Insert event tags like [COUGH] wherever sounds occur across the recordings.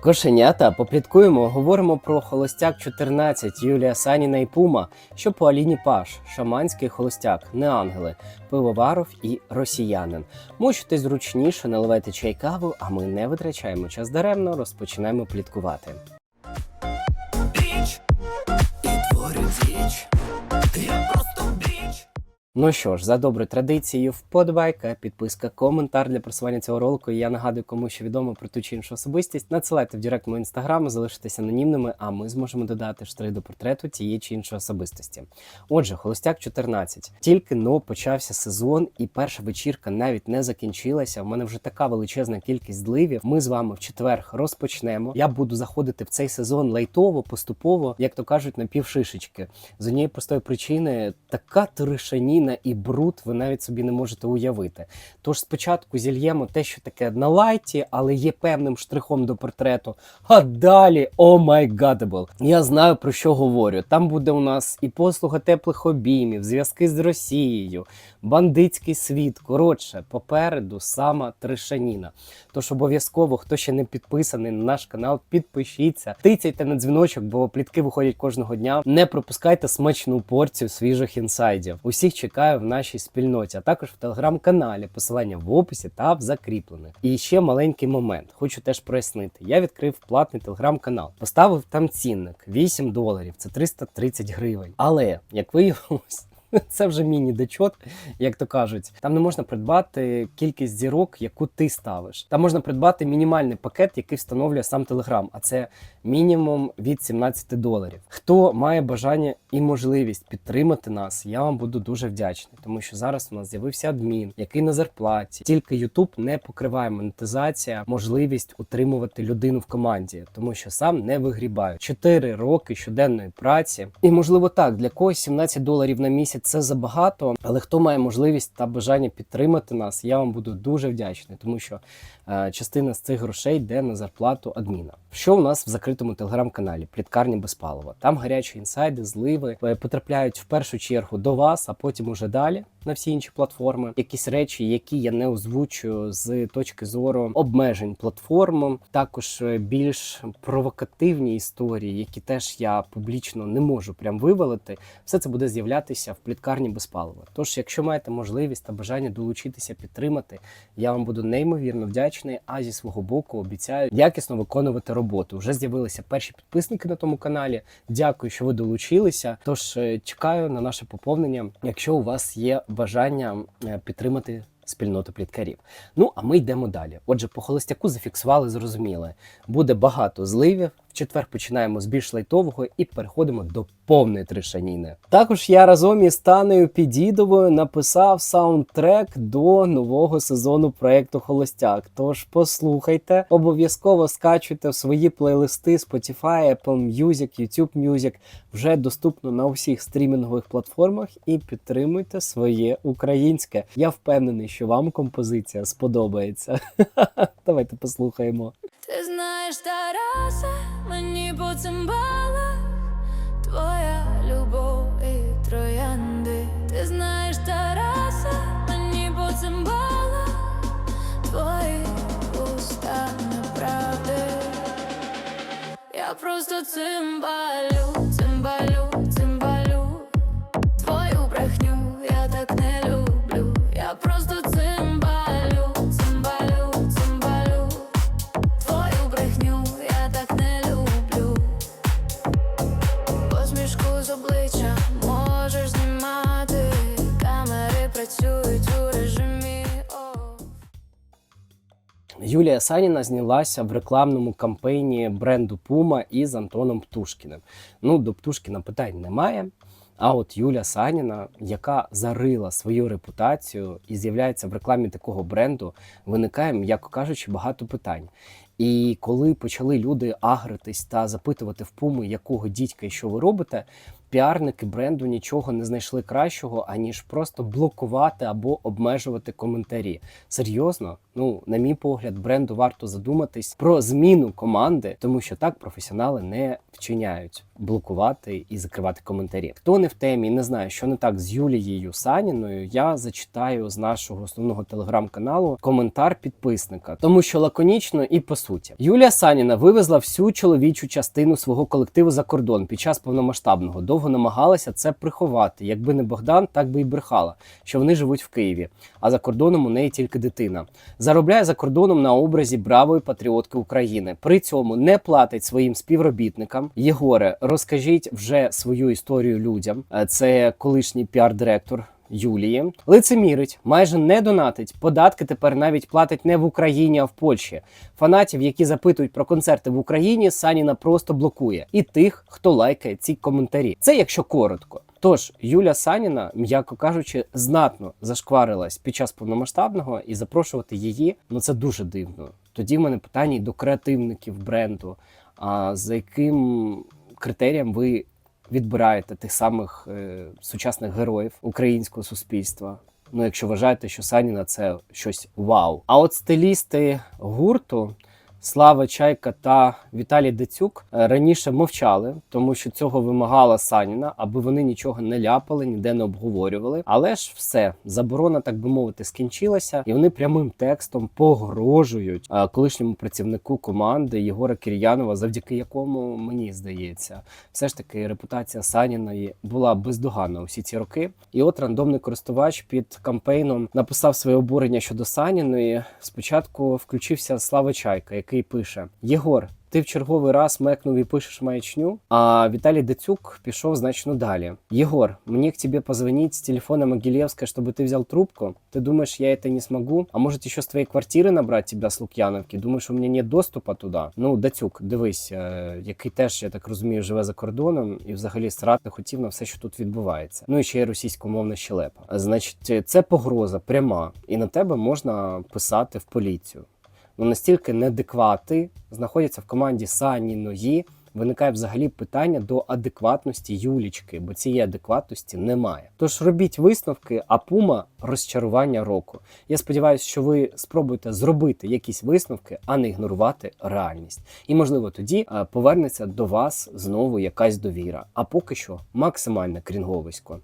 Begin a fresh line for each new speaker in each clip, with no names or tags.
Кошенята, попліткуємо, говоримо про холостяк 14 Юлія Саніна і Пума, що по Аліні Паш, шаманський холостяк, не ангели, пивоваров і росіянин. Мочите зручніше, наливайте чай каву, а ми не витрачаємо час даремно, розпочинаємо пліткувати.
творю діч. Я просто.
Ну що ж, за доброю традицією, вподобайка, підписка, коментар для просування цього ролику. І я нагадую, кому що відомо про ту чи іншу особистість. Надсилайте в директ мого інстаграму, залишитесь анонімними, а ми зможемо додати штри до портрету тієї чи іншої особистості. Отже, холостяк 14. Тільки но почався сезон, і перша вечірка навіть не закінчилася. У мене вже така величезна кількість зливів. Ми з вами в четвер розпочнемо. Я буду заходити в цей сезон лайтово, поступово, як то кажуть, на півшишечки. З однієї простої причини така тиришаніна і бруд, ви навіть собі не можете уявити. Тож спочатку зільємо те, що таке на лайті, але є певним штрихом до портрету. А далі, о май гадебл. Я знаю про що говорю. Там буде у нас і послуга теплих обіймів, зв'язки з Росією, бандитський світ. Коротше, попереду сама тришаніна. Тож обов'язково, хто ще не підписаний на наш канал, підпишіться, тицяйте на дзвіночок, бо плітки виходять кожного дня. Не пропускайте смачну порцію свіжих інсайдів. Усіх чекаю в нашій спільноті, а також в телеграм-каналі. Посилання в описі та в закріплених. І ще маленький момент. Хочу теж прояснити. Я відкрив платний телеграм-канал, поставив там цінник 8 доларів, це 330 гривень. Але як виявилось. [LAUGHS] Це вже міні-дечот, як то кажуть. Там не можна придбати кількість зірок, яку ти ставиш. Там можна придбати мінімальний пакет, який встановлює сам Телеграм, а це мінімум від 17 доларів. Хто має бажання і можливість підтримати нас, я вам буду дуже вдячний, тому що зараз у нас з'явився адмін, який на зарплаті. Тільки YouTube не покриває монетизація, можливість утримувати людину в команді, тому що сам не вигрібаю. 4 роки щоденної праці, і можливо так для когось 17 доларів на місяць це забагато, але хто має можливість та бажання підтримати нас, я вам буду дуже вдячний, тому що частина з цих грошей йде на зарплату адміна. Що у нас в закритому телеграм-каналі Пліткарні без палива? Там гарячі інсайди, зливи е, потрапляють в першу чергу до вас, а потім уже далі на всі інші платформи. Якісь речі, які я не озвучую з точки зору обмежень платформ. Також е, більш провокативні історії, які теж я публічно не можу прям вивалити. Все це буде з'являтися в пліткарні без палива. Тож, якщо маєте можливість та бажання долучитися, підтримати, я вам буду неймовірно вдячний. А зі свого боку обіцяю якісно виконувати роботу. Вже з'явилися перші підписники на тому каналі. Дякую, що ви долучилися. Тож е, чекаю на наше поповнення, якщо у вас є бажання е, підтримати. Спільноту пліткарів. Ну а ми йдемо далі. Отже, по холостяку зафіксували, зрозуміли. Буде багато зливів. В четвер починаємо з більш лайтового і переходимо до повної тришаніни. Також я разом із Танею Підідовою написав саундтрек до нового сезону проекту Холостяк. Тож послухайте, обов'язково скачуйте в свої плейлисти Spotify, Apple Music, YouTube Music. Вже доступно на усіх стрімінгових платформах і підтримуйте своє українське. Я впевнений, що вам композиція сподобається. [LAUGHS] Давайте послухаємо.
Ти знаєш, Тарасе, мені по цимбалах Твоя любов і троянди. Ти знаєш, Тараса, мені по цимбалах Твої уста неправди. Я просто цимбалю,
Юлія Саніна знялася в рекламному кампейні бренду Puma із Антоном Птушкіним. Ну, до Птушкіна питань немає. А от Юля Саніна, яка зарила свою репутацію і з'являється в рекламі такого бренду, виникає, м'яко кажучи, багато питань. І коли почали люди агритись та запитувати в Пуми, якого дідька і що ви робите, піарники бренду нічого не знайшли кращого, аніж просто блокувати або обмежувати коментарі. Серйозно, Ну, на мій погляд, бренду варто задуматись про зміну команди, тому що так професіонали не вчиняють блокувати і закривати коментарі. Хто не в темі, не знає, що не так з Юлією Саніною. Я зачитаю з нашого основного телеграм-каналу коментар підписника, тому що лаконічно і по суті. Юлія Саніна вивезла всю чоловічу частину свого колективу за кордон під час повномасштабного. Довго намагалася це приховати. Якби не Богдан, так би і брехала, що вони живуть в Києві. А за кордоном у неї тільки дитина. Заробляє за кордоном на образі бравої патріотки України. При цьому не платить своїм співробітникам. Єгоре, розкажіть вже свою історію людям. Е, Це колишній піар-директор. Юлії лицемірить, майже не донатить. Податки тепер навіть платить не в Україні, а в Польщі. Фанатів, які запитують про концерти в Україні, Саніна просто блокує. І тих, хто лайкає ці коментарі. Це якщо коротко. Тож Юля Саніна, м'яко кажучи, знатно зашкварилась під час повномасштабного і запрошувати її ну це дуже дивно. Тоді в мене питання й до креативників бренду. А за яким критерієм ви відбираєте тих самих е, сучасних героїв українського суспільства? Ну, якщо вважаєте, що Саніна це щось вау. А от стилісти гурту Слава Чайка та Віталій Децюк е, раніше мовчали, тому що цього вимагала Саніна, аби вони нічого не ляпали, ніде не обговорювали. Але ж все, заборона, так би мовити, скінчилася, і вони прямим текстом погрожують е, колишньому працівнику команди Єгора Кір'янова, завдяки якому мені здається, все ж таки репутація Саніної була бездоганна усі ці роки. І от рандомний користувач під кампейном написав своє обурення щодо Саніної. Спочатку включився Слава Чайка, який пише: Єгор. Ти в черговий раз мекнув і пишеш маячню, а Віталій Децюк пішов значно далі. Єгор, мне к тебе позвонить с телефона Могилевской, чтобы ты взял трубку? Ты думаешь, я это не смогу? А может еще с твоей квартиры набрать тебя с Лук'яновки? Думаешь, у меня нет доступа туди? Ну, Децюк, дивись, е, який теж, я так розумію, живе за кордоном і взагалі срати хотів на все, що тут відбувається. Ну і ще й російськомовна щелепа. Значить, це погроза пряма, і на тебе можна писати в поліцію ну настільки неадеквати знаходяться в команді Саніної. Виникає взагалі питання до адекватності Юлічки, бо цієї адекватності немає. Тож робіть висновки, а пума розчарування року. Я сподіваюся, що ви спробуєте зробити якісь висновки, а не ігнорувати реальність. І можливо тоді е, повернеться до вас знову якась довіра. А поки що максимальне крінговисько.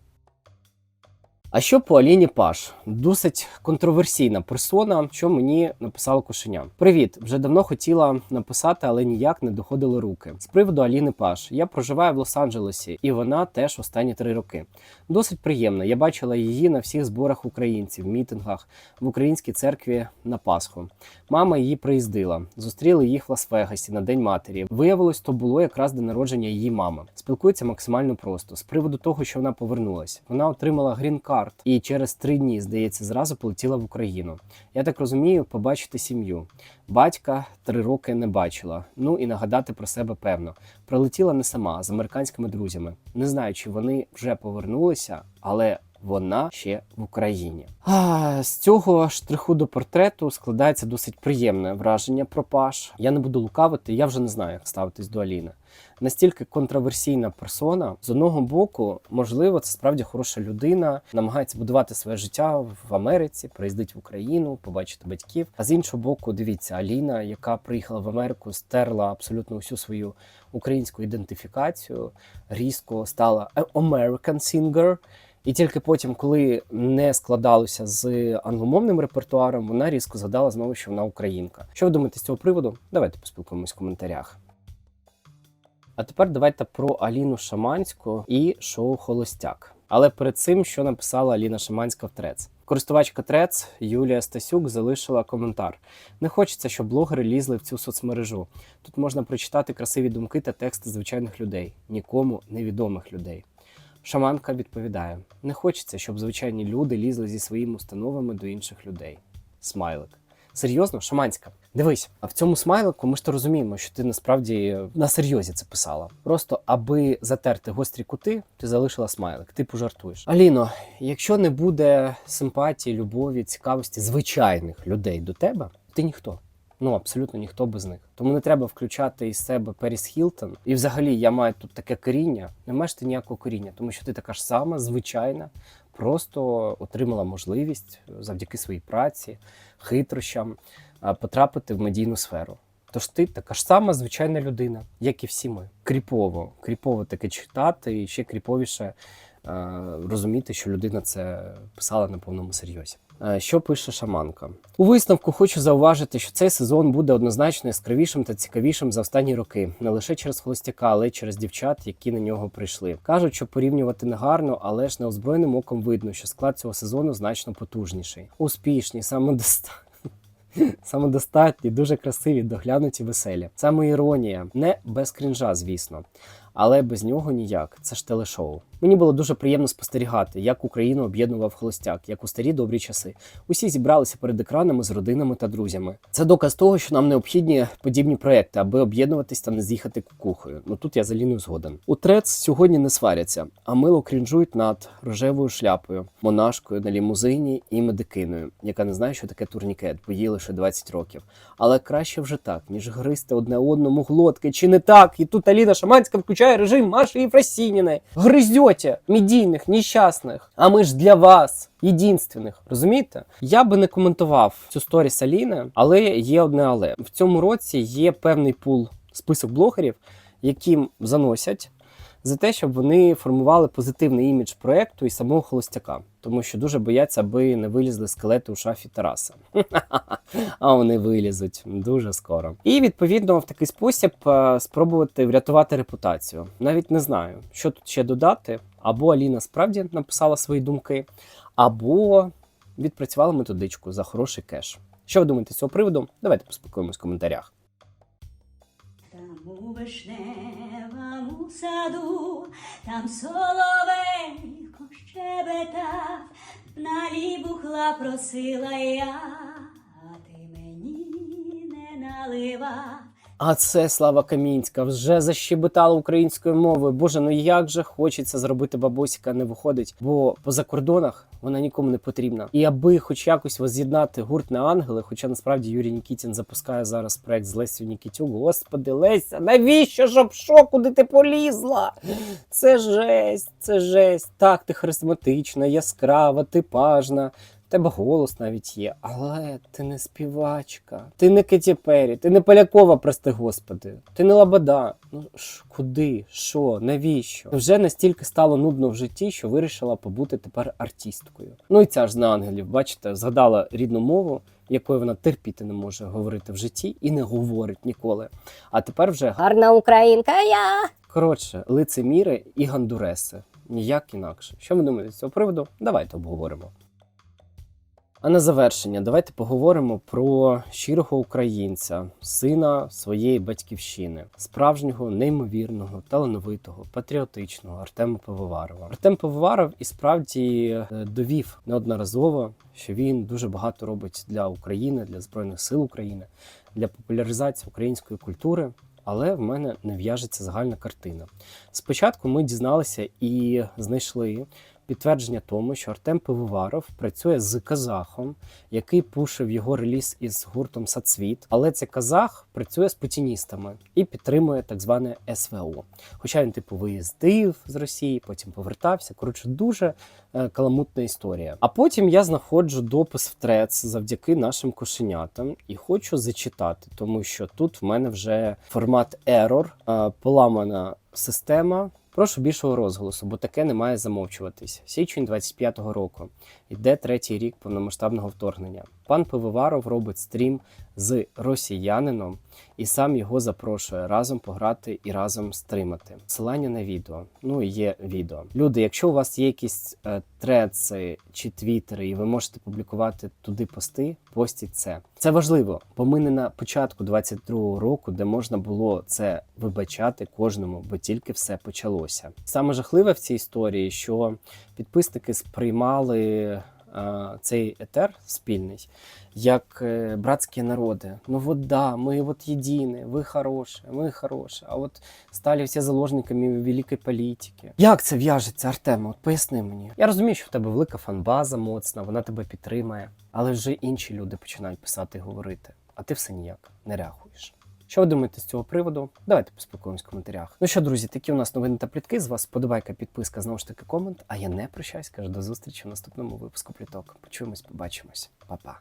А що по Аліні Паш? Досить контроверсійна персона, що мені написала кошеня. Привіт, вже давно хотіла написати, але ніяк не доходили руки. З приводу Аліни Паш. Я проживаю в Лос-Анджелесі, і вона теж останні три роки. Досить приємно. Я бачила її на всіх зборах українців, мітингах в українській церкві на Пасху. Мама її приїздила. Зустріли їх в Лас-Вегасі на День матері. Виявилось, то було якраз день народження її мами. Спілкується максимально просто. З приводу того, що вона повернулась. Вона отримала грін-карт і через три дні, здається, зразу полетіла в Україну. Я так розумію, побачити сім'ю. Батька три роки не бачила. Ну і нагадати про себе певно. Прилетіла не сама з американськими друзями. Не знаю, чи вони вже повернулися, але вона ще в Україні. А, з цього штриху до портрету складається досить приємне враження про Паш. Я не буду лукавити, я вже не знаю, як ставитись до Аліни. Настільки контроверсійна персона, з одного боку, можливо, це справді хороша людина, намагається будувати своє життя в Америці, приїздить в Україну, побачити батьків. А з іншого боку, дивіться, Аліна, яка приїхала в Америку, стерла абсолютно усю свою українську ідентифікацію, різко стала American singer. І тільки потім, коли не складалося з англомовним репертуаром, вона різко згадала знову, що вона українка. Що ви думаєте з цього приводу? Давайте поспілкуємось в коментарях. А тепер давайте про Аліну Шаманську і шоу Холостяк. Але перед цим, що написала Аліна Шаманська в Трец. Користувачка Трец Юлія Стасюк залишила коментар: не хочеться, щоб блогери лізли в цю соцмережу. Тут можна прочитати красиві думки та тексти звичайних людей, нікому невідомих людей. Шаманка відповідає: не хочеться, щоб звичайні люди лізли зі своїми установами до інших людей. Смайлик. Серйозно, шаманська. Дивись, а в цьому смайлику ми ж то розуміємо, що ти насправді на серйозі це писала. Просто аби затерти гострі кути, ти залишила смайлик, ти пожартуєш. Аліно, якщо не буде симпатії, любові, цікавості звичайних людей до тебе, ти ніхто. Ну, абсолютно ніхто без них. Тому не треба включати із себе Періс Хілтон. І взагалі я маю тут таке коріння. Не маєш ти ніякого коріння, тому що ти така ж сама, звичайна, просто отримала можливість завдяки своїй праці, хитрощам потрапити в медійну сферу. Тож ти така ж сама звичайна людина, як і всі ми. Кріпово, кріпово таке читати, і ще кріповіше е, розуміти, що людина це писала на повному серйозі. Е, Що пише шаманка? У висновку хочу зауважити, що цей сезон буде однозначно яскравішим та цікавішим за останні роки, не лише через холостяка, але й через дівчат, які на нього прийшли. Кажуть, що порівнювати не гарно, але ж неозброєним оком видно, що склад цього сезону значно потужніший. Успішні, самодостатні. [LAUGHS] Самодостатні, дуже красиві, доглянуті, веселі. Саме іронія, не без крінжа, звісно, але без нього ніяк. Це ж телешоу. Мені було дуже приємно спостерігати, як Україну об'єднував холостяк, як у старі добрі часи. Усі зібралися перед екранами з родинами та друзями. Це доказ того, що нам необхідні подібні проекти, аби об'єднуватись та не з'їхати кукухою. Ну тут я з Аліною згоден. У трец сьогодні не сваряться, а мило крінжують над рожевою шляпою, монашкою на лімузині і медикиною, яка не знає, що таке турнікет, бо їй лише 20 років. Але краще вже так, ніж гризти одне одному глотки, чи не так? І тут Аліна Шаманська включає режим Маші Єфросініної. Гризьоте медійних, нещасних. А ми ж для вас, єдинственних. Розумієте? Я би не коментував цю сторіс Аліни, але є одне але. В цьому році є певний пул список блогерів, яким заносять за те, щоб вони формували позитивний імідж проекту і самого холостяка, тому що дуже бояться, аби не вилізли скелети у шафі Тараса. [LAUGHS] А вони вилізуть дуже скоро. І відповідно в такий спосіб е, спробувати врятувати репутацію. Навіть не знаю, що тут ще додати. Або Аліна справді написала свої думки, або відпрацювала методичку за хороший кеш. Що ви думаєте з цього приводу? Давайте поспілкуємось в коментарях.
Там у вишневому саду, там соловейко щебетав, налібухла просила я, а ти мені не наливав.
А це Слава Камінська вже защебетала українською мовою. Боже, ну як же хочеться зробити бабусіка, не виходить, бо по закордонах вона нікому не потрібна. І аби хоч якось воз'єднати гурт на ангели, хоча насправді Юрій Нікітін запускає зараз проект з Лесю Нікітюк. Господи, Леся, навіщо щоб що, куди ти полізла? Це жесть, це жесть. Так, ти харизматична, яскрава, типажна. В тебе голос навіть є, але ти не співачка, ти не Кеті Перрі, ти не Полякова, прости господи, ти не Лабада. Ну ж куди, що, навіщо? Вже настільки стало нудно в житті, що вирішила побути тепер артисткою. Ну і ця ж на ангелів, бачите, згадала рідну мову, якою вона терпіти не може говорити в житті і не говорить ніколи. А тепер вже
Гарна українка я.
коротше лицеміри і гандуреси. Ніяк інакше. Що ви думаєте з цього приводу? Давайте обговоримо. А на завершення, давайте поговоримо про щирого українця, сина своєї батьківщини, справжнього, неймовірного, талановитого, патріотичного Артема Пивоварова. Артем Пивоваров і справді е, довів неодноразово, що він дуже багато робить для України, для Збройних сил України, для популяризації української культури. Але в мене не в'яжеться загальна картина. Спочатку ми дізналися і знайшли підтвердження тому, що Артем Пивоваров працює з казахом, який пушив його реліз із гуртом Сацвіт. Але цей казах працює з путіністами і підтримує так зване СВО. Хоча він, типу, виїздив з Росії, потім повертався. Коротше, дуже е, каламутна історія. А потім я знаходжу допис в трец завдяки нашим кошенятам і хочу зачитати, тому що тут в мене вже формат error, е, поламана система. Прошу більшого розголосу, бо таке не має замовчуватись. Січень 25-го року. йде третій рік повномасштабного вторгнення. Пан Пивоваров робить стрім з росіянином і сам його запрошує разом пограти і разом стримати. Посилання на відео. Ну є відео. Люди, якщо у вас є якісь е, треци чи твіттери, і ви можете публікувати туди пости, постіть це. Це важливо, бо ми не на початку 22-го року, де можна було це вибачати кожному, бо тільки все почалося. Саме жахливе в цій історії, що підписники сприймали цей етер спільний як е, братські народи. Ну от да, ми от єдині, ви хороші, ми хороші, а от стали всі заложниками великої політики. Як це в'яжеться, Артема? От поясни мені. Я розумію, що в тебе велика фанбаза моцна, вона тебе підтримає, але вже інші люди починають писати і говорити, а ти все ніяк не реагуєш. Що ви думаєте з цього приводу? Давайте поспілкуємось в коментарях. Ну що, друзі, такі у нас новини та плітки. З вас подобайка, підписка, знову ж таки, комент. А я не прощаюсь, кажу до зустрічі в наступному випуску пліток. Почуємось, побачимось. Па-па.